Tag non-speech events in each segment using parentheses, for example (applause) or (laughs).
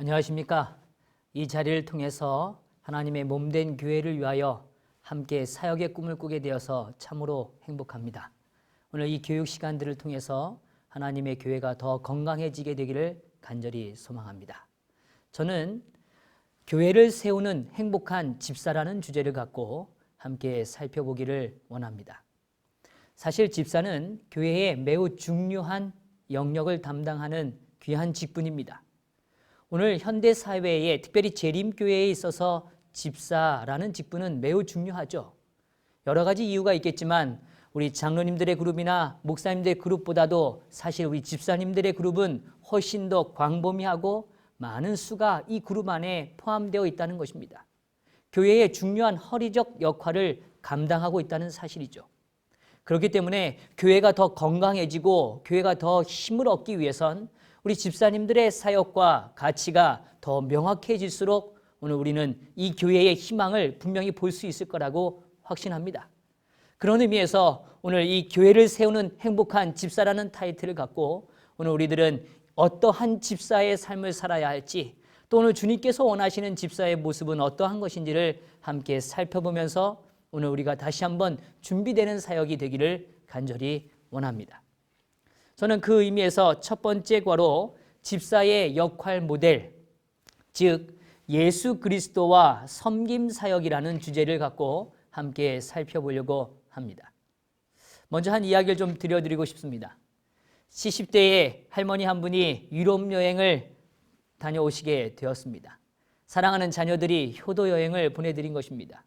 안녕하십니까. 이 자리를 통해서 하나님의 몸된 교회를 위하여 함께 사역의 꿈을 꾸게 되어서 참으로 행복합니다. 오늘 이 교육 시간들을 통해서 하나님의 교회가 더 건강해지게 되기를 간절히 소망합니다. 저는 교회를 세우는 행복한 집사라는 주제를 갖고 함께 살펴보기를 원합니다. 사실 집사는 교회에 매우 중요한 영역을 담당하는 귀한 직분입니다. 오늘 현대 사회에 특별히 재림교회에 있어서 집사라는 직분은 매우 중요하죠. 여러 가지 이유가 있겠지만 우리 장로님들의 그룹이나 목사님들의 그룹보다도 사실 우리 집사님들의 그룹은 훨씬 더 광범위하고 많은 수가 이 그룹 안에 포함되어 있다는 것입니다. 교회의 중요한 허리적 역할을 감당하고 있다는 사실이죠. 그렇기 때문에 교회가 더 건강해지고 교회가 더 힘을 얻기 위해선 우리 집사님들의 사역과 가치가 더 명확해질수록 오늘 우리는 이 교회의 희망을 분명히 볼 수 있을 거라고 확신합니다. 그런 의미에서 오늘 이 교회를 세우는 행복한 집사라는 타이틀을 갖고 오늘 우리들은 어떠한 집사의 삶을 살아야 할지 또 오늘 주님께서 원하시는 집사의 모습은 어떠한 것인지를 함께 살펴보면서 오늘 우리가 다시 한번 준비되는 사역이 되기를 간절히 원합니다. 저는 그 의미에서 첫 번째 과로 집사의 역할 모델, 즉 예수 그리스도와 섬김 사역이라는 주제를 갖고 함께 살펴보려고 합니다. 먼저 한 이야기를 좀 들려드리고 싶습니다. 70대의 할머니 한 분이 유럽 여행을 다녀오시게 되었습니다. 사랑하는 자녀들이 효도 여행을 보내드린 것입니다.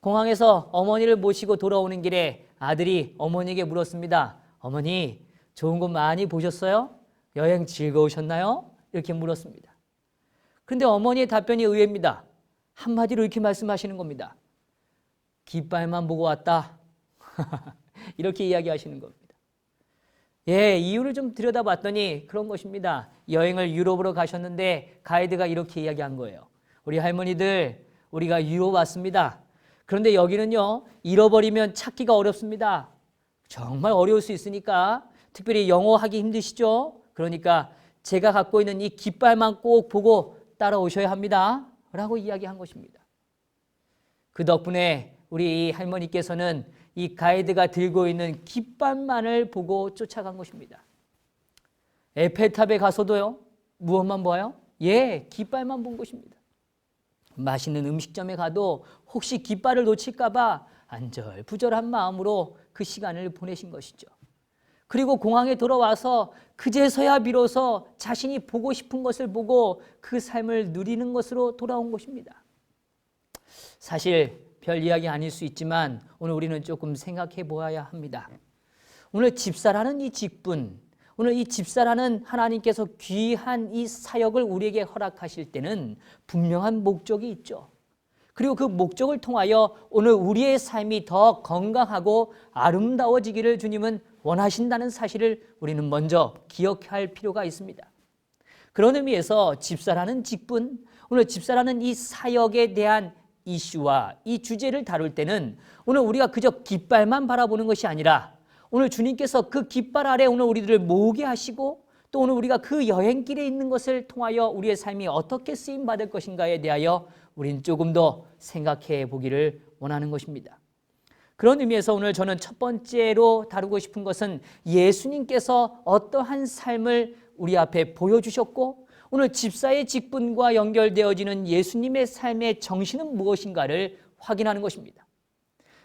공항에서 어머니를 모시고 돌아오는 길에 아들이 어머니에게 물었습니다. 어머니, 좋은 곳 많이 보셨어요? 여행 즐거우셨나요? 이렇게 물었습니다. 그런데 어머니의 답변이 의외입니다. 한마디로 이렇게 말씀하시는 겁니다. 깃발만 보고 왔다. (laughs) 이렇게 이야기하시는 겁니다. 예, 이유를 좀 들여다봤더니 그런 것입니다. 여행을 유럽으로 가셨는데 가이드가 이렇게 이야기한 거예요. 우리 할머니들, 우리가 유럽 왔습니다. 그런데 여기는요, 잃어버리면 찾기가 어렵습니다. 정말 어려울 수 있으니까 특별히 영어 하기 힘드시죠? 그러니까 제가 갖고 있는 이 깃발만 꼭 보고 따라오셔야 합니다. 라고 이야기한 것입니다. 그 덕분에 우리 할머니께서는 이 가이드가 들고 있는 깃발만을 보고 쫓아간 것입니다. 에펠탑에 가서도요, 무엇만 보아요? 예, 깃발만 본 것입니다. 맛있는 음식점에 가도 혹시 깃발을 놓칠까봐 안절부절한 마음으로 그 시간을 보내신 것이죠. 그리고 공항에 돌아와서 그제서야 비로소 자신이 보고 싶은 것을 보고 그 삶을 누리는 것으로 돌아온 것입니다. 사실 별 이야기 아닐 수 있지만 오늘 우리는 조금 생각해 보아야 합니다. 오늘 집사라는 이 직분, 오늘 이 집사라는 하나님께서 귀한 이 사역을 우리에게 허락하실 때는 분명한 목적이 있죠. 그리고 그 목적을 통하여 오늘 우리의 삶이 더 건강하고 아름다워지기를 주님은 원하신다는 사실을 우리는 먼저 기억할 필요가 있습니다. 그런 의미에서 집사라는 직분, 오늘 집사라는 이 사역에 대한 이슈와 이 주제를 다룰 때는 오늘 우리가 그저 깃발만 바라보는 것이 아니라 오늘 주님께서 그 깃발 아래 오늘 우리들을 모으게 하시고 또 오늘 우리가 그 여행길에 있는 것을 통하여 우리의 삶이 어떻게 쓰임 받을 것인가에 대하여 우리는 조금 더 생각해 보기를 원하는 것입니다. 그런 의미에서 오늘 저는 첫 번째로 다루고 싶은 것은 예수님께서 어떠한 삶을 우리 앞에 보여주셨고 오늘 집사의 직분과 연결되어지는 예수님의 삶의 정신은 무엇인가를 확인하는 것입니다.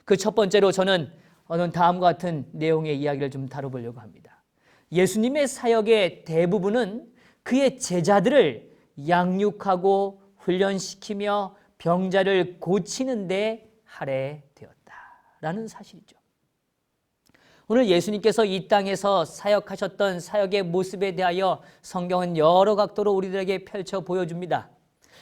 그 첫 번째로 저는 어느 다음과 같은 내용의 이야기를 좀 다뤄보려고 합니다. 예수님의 사역의 대부분은 그의 제자들을 양육하고 훈련시키며 병자를 고치는 데 할애되었다 라는 사실이죠. 오늘 예수님께서 이 땅에서 사역하셨던 사역의 모습에 대하여 성경은 여러 각도로 우리들에게 펼쳐 보여줍니다.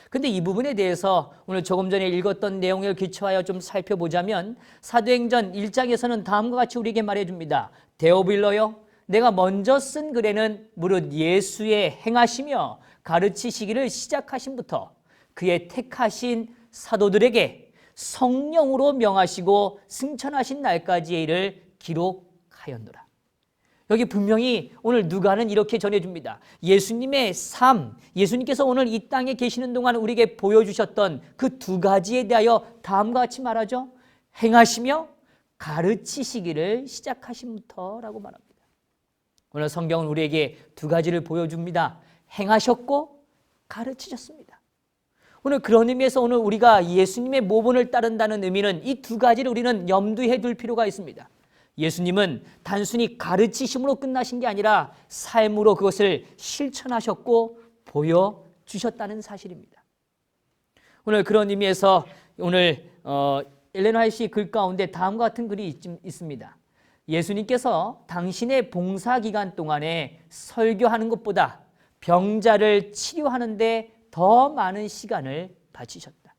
근데 이 부분에 대해서 오늘 조금 전에 읽었던 내용을 기초하여 좀 살펴보자면 사도행전 1장에서는 다음과 같이 우리에게 말해줍니다. 데오빌러요, 내가 먼저 쓴 글에는 무릇 예수의 행하시며 가르치시기를 시작하신부터 그의 택하신 사도들에게 성령으로 명하시고 승천하신 날까지의 일을 기록하였노라. 여기 분명히 오늘 누가는 이렇게 전해줍니다. 예수님의 삶, 예수님께서 오늘 이 땅에 계시는 동안 우리에게 보여주셨던 그 두 가지에 대하여 다음과 같이 말하죠. 행하시며 가르치시기를 시작하심부터라고 말합니다. 오늘 성경은 우리에게 두 가지를 보여줍니다. 행하셨고 가르치셨습니다. 오늘 그런 의미에서 오늘 우리가 예수님의 모본을 따른다는 의미는 이 두 가지를 우리는 염두에 둘 필요가 있습니다. 예수님은 단순히 가르치심으로 끝나신 게 아니라 삶으로 그것을 실천하셨고 보여주셨다는 사실입니다. 오늘 그런 의미에서 오늘 어, 엘렌 화이트 글 가운데 다음과 같은 글이 있, 있습니다. 예수님께서 당신의 봉사 기간 동안에 설교하는 것보다 병자를 치료하는데 더 많은 시간을 바치셨다.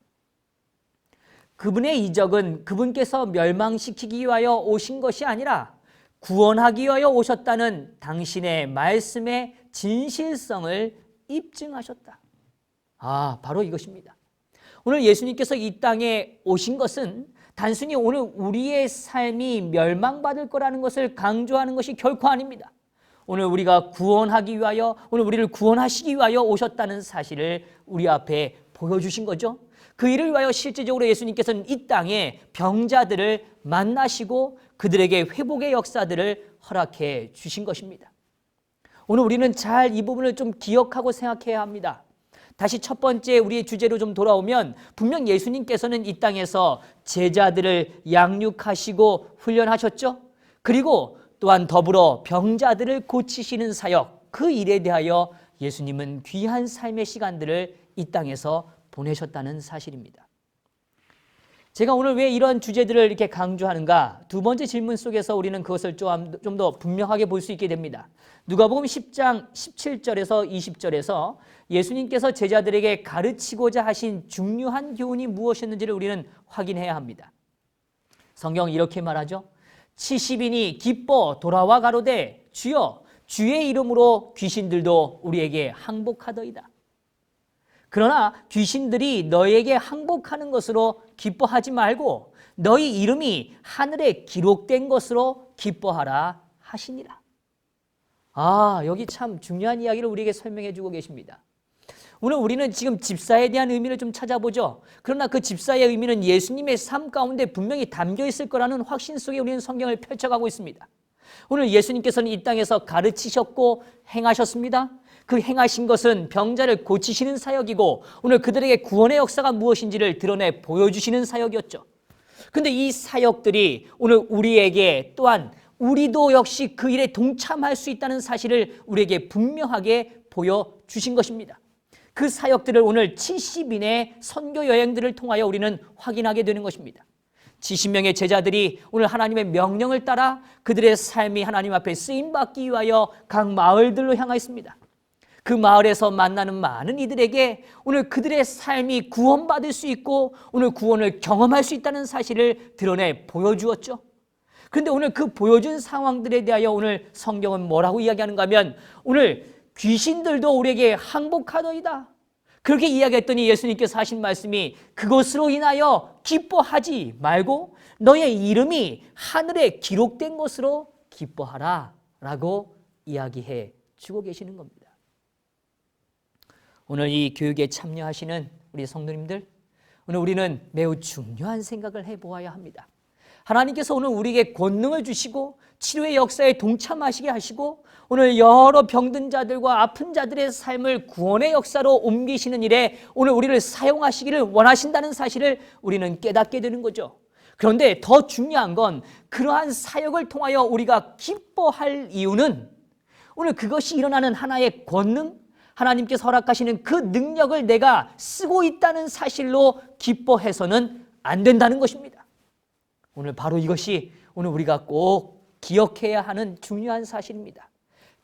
그분의 이적은 그분께서 멸망시키기 위하여 오신 것이 아니라 구원하기 위하여 오셨다는 당신의 말씀의 진실성을 입증하셨다. 아, 바로 이것입니다. 오늘 예수님께서 이 땅에 오신 것은 단순히 오늘 우리의 삶이 멸망받을 거라는 것을 강조하는 것이 결코 아닙니다. 오늘 우리가 구원하기 위하여, 오늘 우리를 구원하시기 위하여 오셨다는 사실을 우리 앞에 보여주신 거죠. 그 일을 위하여 실제적으로 예수님께서는 이 땅에 병자들을 만나시고 그들에게 회복의 역사들을 허락해 주신 것입니다. 오늘 우리는 잘 이 부분을 좀 기억하고 생각해야 합니다. 다시 첫 번째 우리의 주제로 좀 돌아오면 분명 예수님께서는 이 땅에서 제자들을 양육하시고 훈련하셨죠. 그리고 또한 더불어 병자들을 고치시는 사역 그 일에 대하여 예수님은 귀한 삶의 시간들을 이 땅에서 보내셨다는 사실입니다. 제가 오늘 왜 이런 주제들을 이렇게 강조하는가? 두 번째 질문 속에서 우리는 그것을 좀 더 분명하게 볼 수 있게 됩니다. 누가복음 10장 17절에서 20절에서 예수님께서 제자들에게 가르치고자 하신 중요한 교훈이 무엇이었는지를 우리는 확인해야 합니다. 성경 이렇게 말하죠. 70인이 기뻐 돌아와 가로되 주여 주의 이름으로 귀신들도 우리에게 항복하더이다. 그러나 귀신들이 너에게 항복하는 것으로 기뻐하지 말고 너희 이름이 하늘에 기록된 것으로 기뻐하라 하시니라. 아, 여기 참 중요한 이야기를 우리에게 설명해 주고 계십니다. 오늘 우리는 지금 집사에 대한 의미를 좀 찾아보죠. 그러나 그 집사의 의미는 예수님의 삶 가운데 분명히 담겨 있을 거라는 확신 속에 우리는 성경을 펼쳐가고 있습니다. 오늘 예수님께서는 이 땅에서 가르치셨고 행하셨습니다. 그 행하신 것은 병자를 고치시는 사역이고 오늘 그들에게 구원의 역사가 무엇인지를 드러내 보여주시는 사역이었죠. 근데 이 사역들이 오늘 우리에게 또한 우리도 역시 그 일에 동참할 수 있다는 사실을 우리에게 분명하게 보여주신 것입니다. 그 사역들을 오늘 70인의 선교 여행들을 통하여 우리는 확인하게 되는 것입니다. 70명의 제자들이 오늘 하나님의 명령을 따라 그들의 삶이 하나님 앞에 쓰임 받기 위하여 각 마을들로 향하였습니다. 그 마을에서 만나는 많은 이들에게 오늘 그들의 삶이 구원받을 수 있고 오늘 구원을 경험할 수 있다는 사실을 드러내 보여주었죠. 그런데 오늘 그 보여준 상황들에 대하여 오늘 성경은 뭐라고 이야기하는가 하면 오늘 귀신들도 우리에게 항복하더이다. 그렇게 이야기했더니 예수님께서 하신 말씀이 그것으로 인하여 기뻐하지 말고 너의 이름이 하늘에 기록된 것으로 기뻐하라 라고 이야기해 주고 계시는 겁니다. 오늘 이 교육에 참여하시는 우리 성도님들, 오늘 우리는 매우 중요한 생각을 해 보아야 합니다. 하나님께서 오늘 우리에게 권능을 주시고 치료의 역사에 동참하시게 하시고 오늘 여러 병든 자들과 아픈 자들의 삶을 구원의 역사로 옮기시는 일에 오늘 우리를 사용하시기를 원하신다는 사실을 우리는 깨닫게 되는 거죠. 그런데 더 중요한 건 그러한 사역을 통하여 우리가 기뻐할 이유는 오늘 그것이 일어나는 하나의 권능, 하나님께서 허락하시는 그 능력을 내가 쓰고 있다는 사실로 기뻐해서는 안 된다는 것입니다. 오늘 바로 이것이 오늘 우리가 꼭 기억해야 하는 중요한 사실입니다.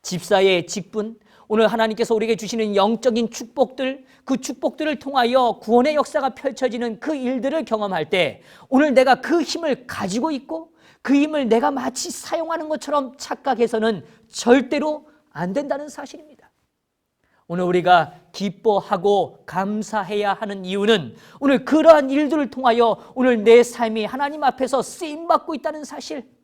집사의 직분, 오늘 하나님께서 우리에게 주시는 영적인 축복들, 그 축복들을 통하여 구원의 역사가 펼쳐지는 그 일들을 경험할 때 오늘 내가 그 힘을 가지고 있고 그 힘을 내가 마치 사용하는 것처럼 착각해서는 절대로 안 된다는 사실입니다. 오늘 우리가 기뻐하고 감사해야 하는 이유는 오늘 그러한 일들을 통하여 오늘 내 삶이 하나님 앞에서 쓰임 받고 있다는 사실.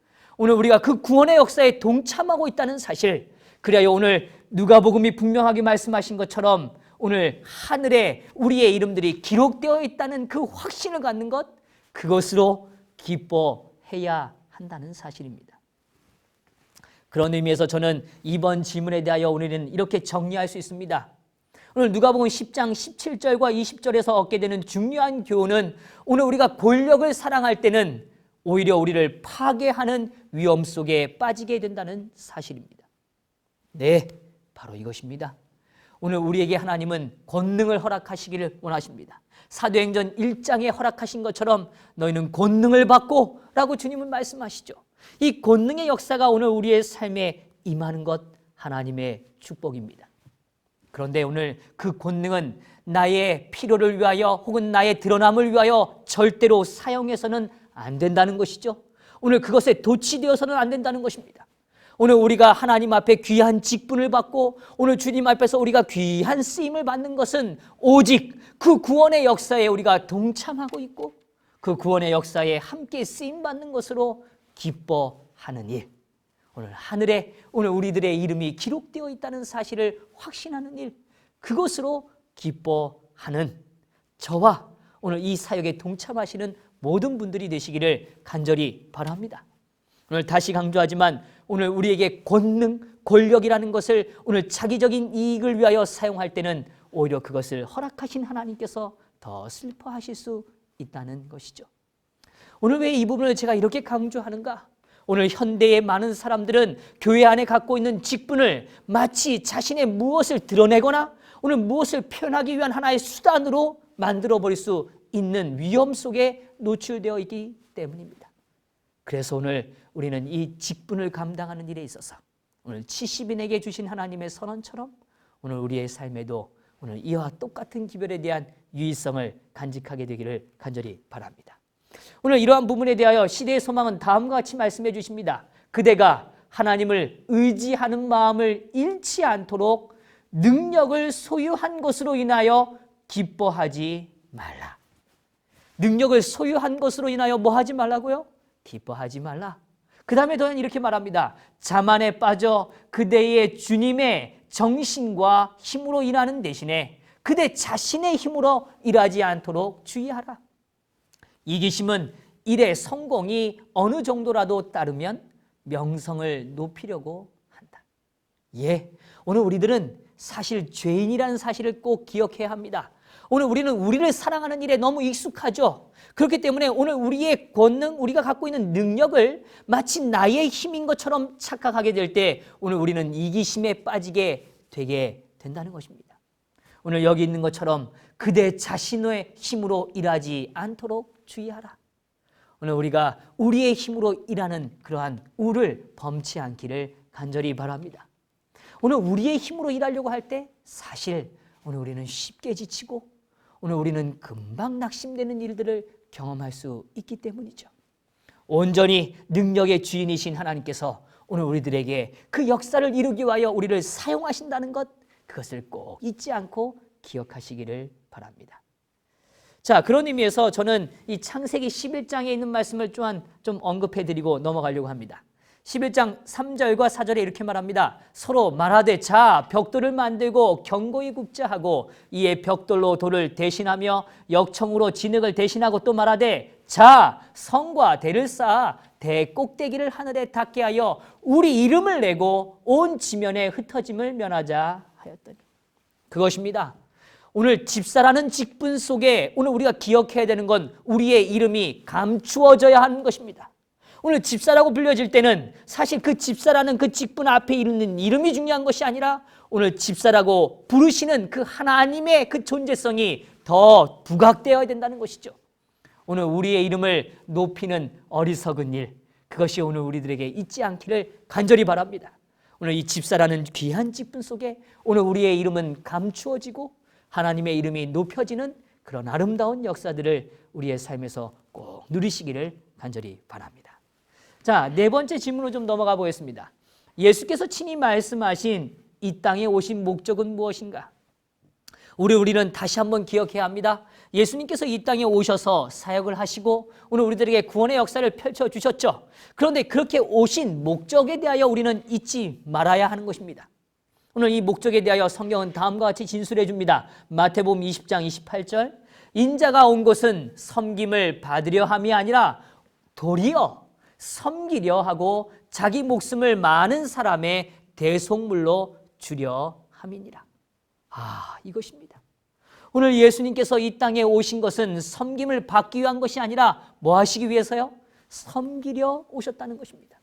오늘 우리가 그 구원의 역사에 동참하고 있다는 사실. 그래야 오늘 누가복음이 분명하게 말씀하신 것처럼 오늘 하늘에 우리의 이름들이 기록되어 있다는 그 확신을 갖는 것 그것으로 기뻐해야 한다는 사실입니다. 그런 의미에서 저는 이번 질문에 대하여 오늘은 이렇게 정리할 수 있습니다. 오늘 누가복음 10장 17절과 20절에서 얻게 되는 중요한 교훈은 오늘 우리가 권력을 사랑할 때는 오히려 우리를 파괴하는 위험 속에 빠지게 된다는 사실입니다. 네, 바로 이것입니다. 오늘 우리에게 하나님은 권능을 허락하시기를 원하십니다. 사도행전 1장에 허락하신 것처럼 너희는 권능을 받고 라고 주님은 말씀하시죠. 이 권능의 역사가 오늘 우리의 삶에 임하는 것 하나님의 축복입니다. 그런데 오늘 그 권능은 나의 필요를 위하여 혹은 나의 드러남을 위하여 절대로 사용해서는 안 된다는 것이죠. 오늘 그것에 도취되어서는 안 된다는 것입니다. 오늘 우리가 하나님 앞에 귀한 직분을 받고 오늘 주님 앞에서 우리가 귀한 쓰임을 받는 것은 오직 그 구원의 역사에 우리가 동참하고 있고 그 구원의 역사에 함께 쓰임 받는 것으로 기뻐하는 일. 오늘 하늘에 오늘 우리들의 이름이 기록되어 있다는 사실을 확신하는 일. 그것으로 기뻐하는 저와 오늘 이 사역에 동참하시는 모든 분들이 되시기를 간절히 바랍니다. 오늘 다시 강조하지만 오늘 우리에게 권능, 권력이라는 것을 오늘 자기적인 이익을 위하여 사용할 때는 오히려 그것을 허락하신 하나님께서 더 슬퍼하실 수 있다는 것이죠. 오늘 왜 이 부분을 제가 이렇게 강조하는가? 오늘 현대의 많은 사람들은 교회 안에 갖고 있는 직분을 마치 자신의 무엇을 드러내거나 오늘 무엇을 표현하기 위한 하나의 수단으로 만들어 버릴 수 있는 위험 속에 노출되어 있기 때문입니다. 그래서 오늘 우리는 이 직분을 감당하는 일에 있어서 오늘 70인에게 주신 하나님의 선언처럼 오늘 우리의 삶에도 오늘 이와 똑같은 기별에 대한 유의성을 간직하게 되기를 간절히 바랍니다. 오늘 이러한 부분에 대하여 시대의 소망은 다음과 같이 말씀해 주십니다. 그대가 하나님을 의지하는 마음을 잃지 않도록 능력을 소유한 것으로 인하여 기뻐하지 말라. 능력을 소유한 것으로 인하여 뭐 하지 말라고요? 기뻐하지 말라. 그 다음에 더는 이렇게 말합니다. 자만에 빠져 그대의 주님의 정신과 힘으로 일하는 대신에 그대 자신의 힘으로 일하지 않도록 주의하라. 이기심은 일의 성공이 어느 정도라도 따르면 명성을 높이려고 한다. 예, 오늘 우리들은 사실 죄인이라는 사실을 꼭 기억해야 합니다. 오늘 우리는 우리를 사랑하는 일에 너무 익숙하죠. 그렇기 때문에 오늘 우리의 권능, 우리가 갖고 있는 능력을 마치 나의 힘인 것처럼 착각하게 될 때 오늘 우리는 이기심에 빠지게 되게 된다는 것입니다. 오늘 여기 있는 것처럼 그대 자신의 힘으로 일하지 않도록 주의하라. 오늘 우리가 우리의 힘으로 일하는 그러한 우를 범치 않기를 간절히 바랍니다. 오늘 우리의 힘으로 일하려고 할 때 사실 오늘 우리는 쉽게 지치고 오늘 우리는 금방 낙심되는 일들을 경험할 수 있기 때문이죠. 온전히 능력의 주인이신 하나님께서 오늘 우리들에게 그 역사를 이루기 위하여 우리를 사용하신다는 것 그것을 꼭 잊지 않고 기억하시기를 바랍니다. 자, 그런 의미에서 저는 이 창세기 11장에 있는 말씀을 또한 좀 언급해 드리고 넘어가려고 합니다. 11장 3절과 4절에 이렇게 말합니다. 서로 말하되 자 벽돌을 만들고 경고히 굽자 하고 이에 벽돌로 돌을 대신하며 역청으로 진흙을 대신하고 또 말하되 자 성과 대를 쌓아 대 꼭대기를 하늘에 닿게 하여 우리 이름을 내고 온 지면에 흩어짐을 면하자 하였더니 그것입니다. 오늘 집사라는 직분 속에 오늘 우리가 기억해야 되는 건 우리의 이름이 감추어져야 하는 것입니다. 오늘 집사라고 불려질 때는 사실 그 집사라는 그 직분 앞에 있는 이름이 중요한 것이 아니라 오늘 집사라고 부르시는 그 하나님의 그 존재성이 더 부각되어야 된다는 것이죠. 오늘 우리의 이름을 높이는 어리석은 일, 그것이 오늘 우리들에게 잊지 않기를 간절히 바랍니다. 오늘 이 집사라는 귀한 직분 속에 오늘 우리의 이름은 감추어지고 하나님의 이름이 높여지는 그런 아름다운 역사들을 우리의 삶에서 꼭 누리시기를 간절히 바랍니다. 자, 네 번째 질문으로 좀 넘어가 보겠습니다. 예수께서 친히 말씀하신 이 땅에 오신 목적은 무엇인가? 우리 우리는 다시 한번 기억해야 합니다. 예수님께서 이 땅에 오셔서 사역을 하시고 오늘 우리들에게 구원의 역사를 펼쳐 주셨죠. 그런데 그렇게 오신 목적에 대하여 우리는 잊지 말아야 하는 것입니다. 오늘 이 목적에 대하여 성경은 다음과 같이 진술해 줍니다. 마태복음 20장 28절 인자가 온 곳은 섬김을 받으려 함이 아니라 도리어 섬기려 하고 자기 목숨을 많은 사람의 대속물로 주려 함이니라. 아, 이것입니다. 오늘 예수님께서 이 땅에 오신 것은 섬김을 받기 위한 것이 아니라 뭐 하시기 위해서요? 섬기려 오셨다는 것입니다.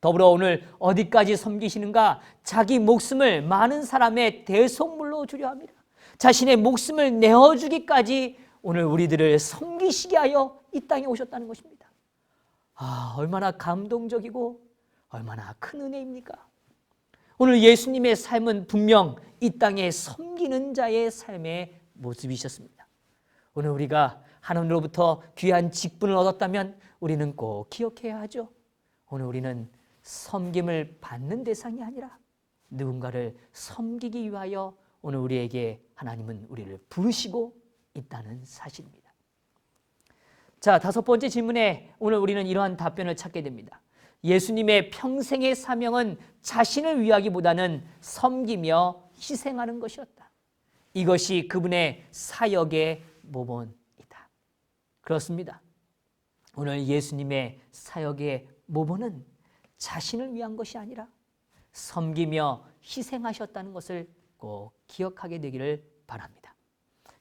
더불어 오늘 어디까지 섬기시는가? 자기 목숨을 많은 사람의 대속물로 주려 합니다. 자신의 목숨을 내어주기까지 오늘 우리들을 섬기시게 하여 이 땅에 오셨다는 것입니다. 아, 얼마나 감동적이고 얼마나 큰 은혜입니까? 오늘 예수님의 삶은 분명 이 땅에 섬기는 자의 삶의 모습이셨습니다. 오늘 우리가 하나님으로부터 귀한 직분을 얻었다면 우리는 꼭 기억해야 하죠. 오늘 우리는 섬김을 받는 대상이 아니라 누군가를 섬기기 위하여 오늘 우리에게 하나님은 우리를 부르시고 있다는 사실입니다. 자, 다섯 번째 질문에 오늘 우리는 이러한 답변을 찾게 됩니다. 예수님의 평생의 사명은 자신을 위하기보다는 섬기며 희생하는 것이었다. 이것이 그분의 사역의 모본이다. 그렇습니다. 오늘 예수님의 사역의 모본은 자신을 위한 것이 아니라 섬기며 희생하셨다는 것을 꼭 기억하게 되기를 바랍니다.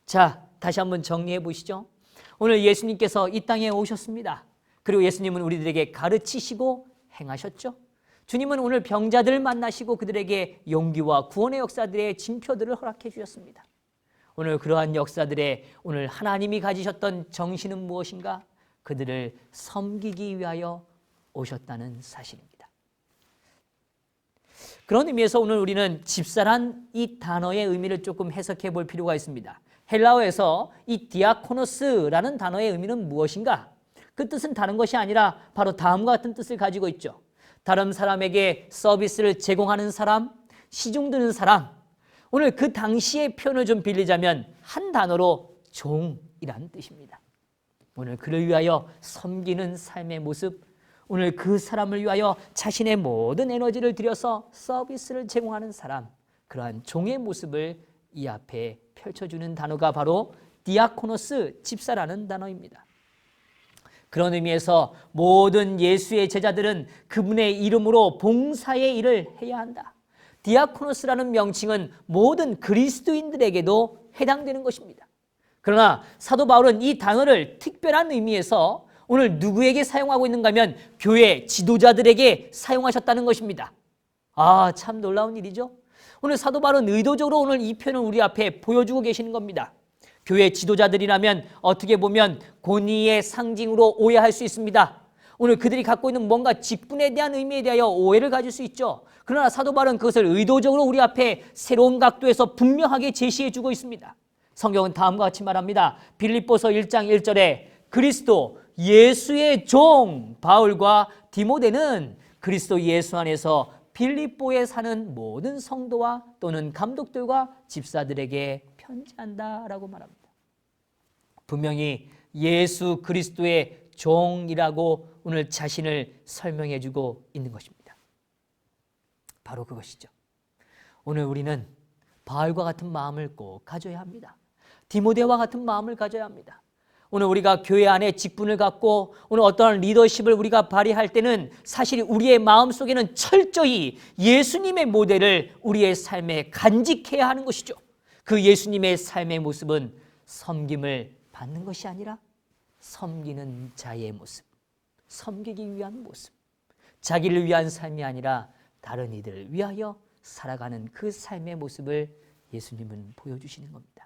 자, 다시 한번 정리해 보시죠. 오늘 예수님께서 이 땅에 오셨습니다. 그리고 예수님은 우리들에게 가르치시고 행하셨죠. 주님은 오늘 병자들을 만나시고 그들에게 용기와 구원의 역사들의 징표들을 허락해 주셨습니다. 오늘 그러한 역사들에 오늘 하나님이 가지셨던 정신은 무엇인가? 그들을 섬기기 위하여 오셨다는 사실입니다. 그런 의미에서 오늘 우리는 집사란 이 단어의 의미를 조금 해석해 볼 필요가 있습니다. 헬라어에서 이 디아코노스라는 단어의 의미는 무엇인가? 그 뜻은 다른 것이 아니라 바로 다음과 같은 뜻을 가지고 있죠. 다른 사람에게 서비스를 제공하는 사람, 시중 드는 사람. 오늘 그 당시의 표현을 좀 빌리자면 한 단어로 종이라는 뜻입니다. 오늘 그를 위하여 섬기는 삶의 모습, 오늘 그 사람을 위하여 자신의 모든 에너지를 들여서 서비스를 제공하는 사람, 그러한 종의 모습을 이 앞에 펼쳐주는 단어가 바로 디아코노스 집사라는 단어입니다. 그런 의미에서 모든 예수의 제자들은 그분의 이름으로 봉사의 일을 해야 한다. 디아코노스라는 명칭은 모든 그리스도인들에게도 해당되는 것입니다. 그러나 사도 바울은 이 단어를 특별한 의미에서 오늘 누구에게 사용하고 있는가 하면 교회 지도자들에게 사용하셨다는 것입니다. 아, 참 놀라운 일이죠. 오늘 사도 바울은 의도적으로 오늘 이 표현을 우리 앞에 보여주고 계시는 겁니다. 교회 지도자들이라면 어떻게 보면 권위의 상징으로 오해할 수 있습니다. 오늘 그들이 갖고 있는 뭔가 직분에 대한 의미에 대하여 오해를 가질 수 있죠. 그러나 사도 바울은 그것을 의도적으로 우리 앞에 새로운 각도에서 분명하게 제시해 주고 있습니다. 성경은 다음과 같이 말합니다. 빌립보서 1장 1절에 그리스도 예수의 종 바울과 디모데는 그리스도 예수 안에서 빌립보에 사는 모든 성도와 또는 감독들과 집사들에게 편지한다라고 말합니다. 분명히 예수 그리스도의 종이라고 오늘 자신을 설명해 주고 있는 것입니다. 바로 그것이죠. 오늘 우리는 바울과 같은 마음을 꼭 가져야 합니다. 디모데와 같은 마음을 가져야 합니다. 오늘 우리가 교회 안에 직분을 갖고 오늘 어떠한 리더십을 우리가 발휘할 때는 사실 우리의 마음 속에는 철저히 예수님의 모델을 우리의 삶에 간직해야 하는 것이죠. 그 예수님의 삶의 모습은 섬김을 받는 것이 아니라 섬기는 자의 모습, 섬기기 위한 모습, 자기를 위한 삶이 아니라 다른 이들을 위하여 살아가는 그 삶의 모습을 예수님은 보여주시는 겁니다.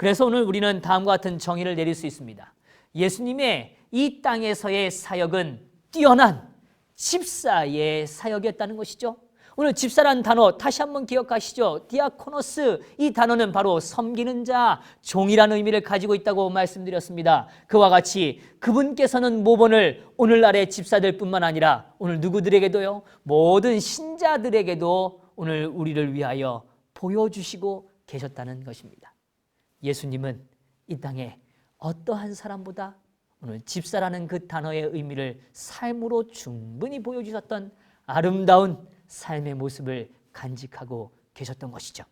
그래서 오늘 우리는 다음과 같은 정의를 내릴 수 있습니다. 예수님의 이 땅에서의 사역은 뛰어난 집사의 사역이었다는 것이죠. 오늘 집사란 단어 다시 한번 기억하시죠. 디아코노스 이 단어는 바로 섬기는 자, 종이라는 의미를 가지고 있다고 말씀드렸습니다. 그와 같이 그분께서는 모본을 오늘날의 집사들뿐만 아니라 오늘 누구들에게도요. 모든 신자들에게도 오늘 우리를 위하여 보여주시고 계셨다는 것입니다. 예수님은 이 땅에 어떠한 사람보다 오늘 집사라는 그 단어의 의미를 삶으로 충분히 보여주셨던 아름다운 삶의 모습을 간직하고 계셨던 것이죠.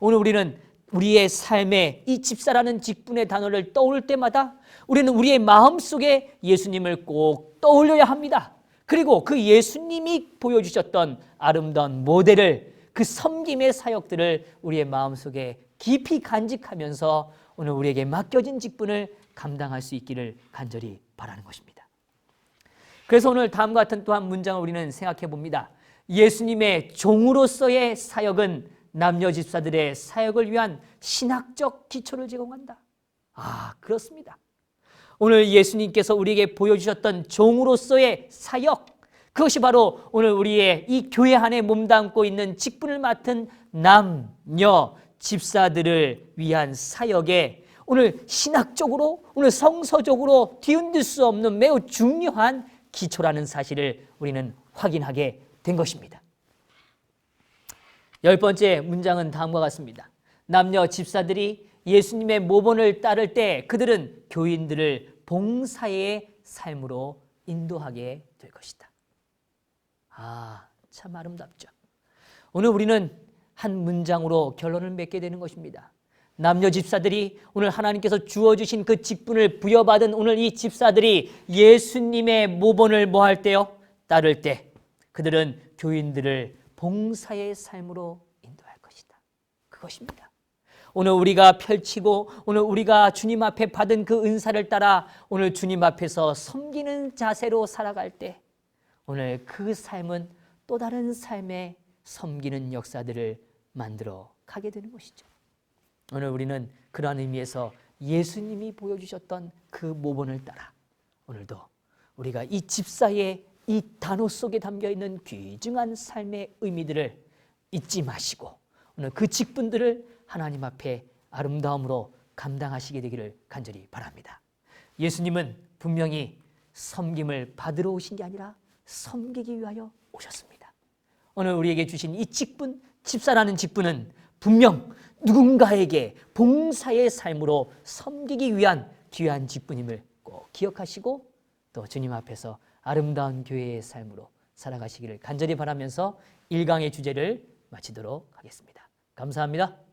오늘 우리는 우리의 삶에 이 집사라는 직분의 단어를 떠올 때마다 우리는 우리의 마음 속에 예수님을 꼭 떠올려야 합니다. 그리고 그 예수님이 보여주셨던 아름다운 모델을 그 섬김의 사역들을 우리의 마음 속에 깊이 간직하면서 오늘 우리에게 맡겨진 직분을 감당할 수 있기를 간절히 바라는 것입니다. 그래서 오늘 다음과 같은 또한 문장을 우리는 생각해 봅니다. 예수님의 종으로서의 사역은 남녀 집사들의 사역을 위한 신학적 기초를 제공한다. 아, 그렇습니다. 오늘 예수님께서 우리에게 보여주셨던 종으로서의 사역, 그것이 바로 오늘 우리의 이 교회 안에 몸담고 있는 직분을 맡은 남녀 집사들을 위한 사역에 오늘 신학적으로 오늘 성서적으로 뒤흔들 수 없는 매우 중요한 기초라는 사실을 우리는 확인하게 된 것입니다. 열 번째 문장은 다음과 같습니다. 남녀 집사들이 예수님의 모본을 따를 때 그들은 교인들을 봉사의 삶으로 인도하게 될 것이다. 아, 참 아름답죠. 오늘 우리는 한 문장으로 결론을 맺게 되는 것입니다. 남녀 집사들이 오늘 하나님께서 주어주신 그 직분을 부여받은 오늘 이 집사들이 예수님의 모본을 뭐할 때요? 따를 때 그들은 교인들을 봉사의 삶으로 인도할 것이다. 그것입니다. 오늘 우리가 펼치고 오늘 우리가 주님 앞에 받은 그 은사를 따라 오늘 주님 앞에서 섬기는 자세로 살아갈 때 오늘 그 삶은 또 다른 삶의 섬기는 역사들을 만들어 가게 되는 것이죠. 오늘 우리는 그러한 의미에서 예수님이 보여주셨던 그 모본을 따라 오늘도 우리가 이 집사의 이 단어 속에 담겨 있는 귀중한 삶의 의미들을 잊지 마시고 오늘 그 직분들을 하나님 앞에 아름다움으로 감당하시게 되기를 간절히 바랍니다. 예수님은 분명히 섬김을 받으러 오신 게 아니라 섬기기 위하여 오셨습니다. 오늘 우리에게 주신 이 직분, 집사라는 직분은 분명 누군가에게 봉사의 삶으로 섬기기 위한 귀한 직분임을 꼭 기억하시고 또 주님 앞에서 아름다운 교회의 삶으로 살아가시기를 간절히 바라면서 일강의 주제를 마치도록 하겠습니다. 감사합니다.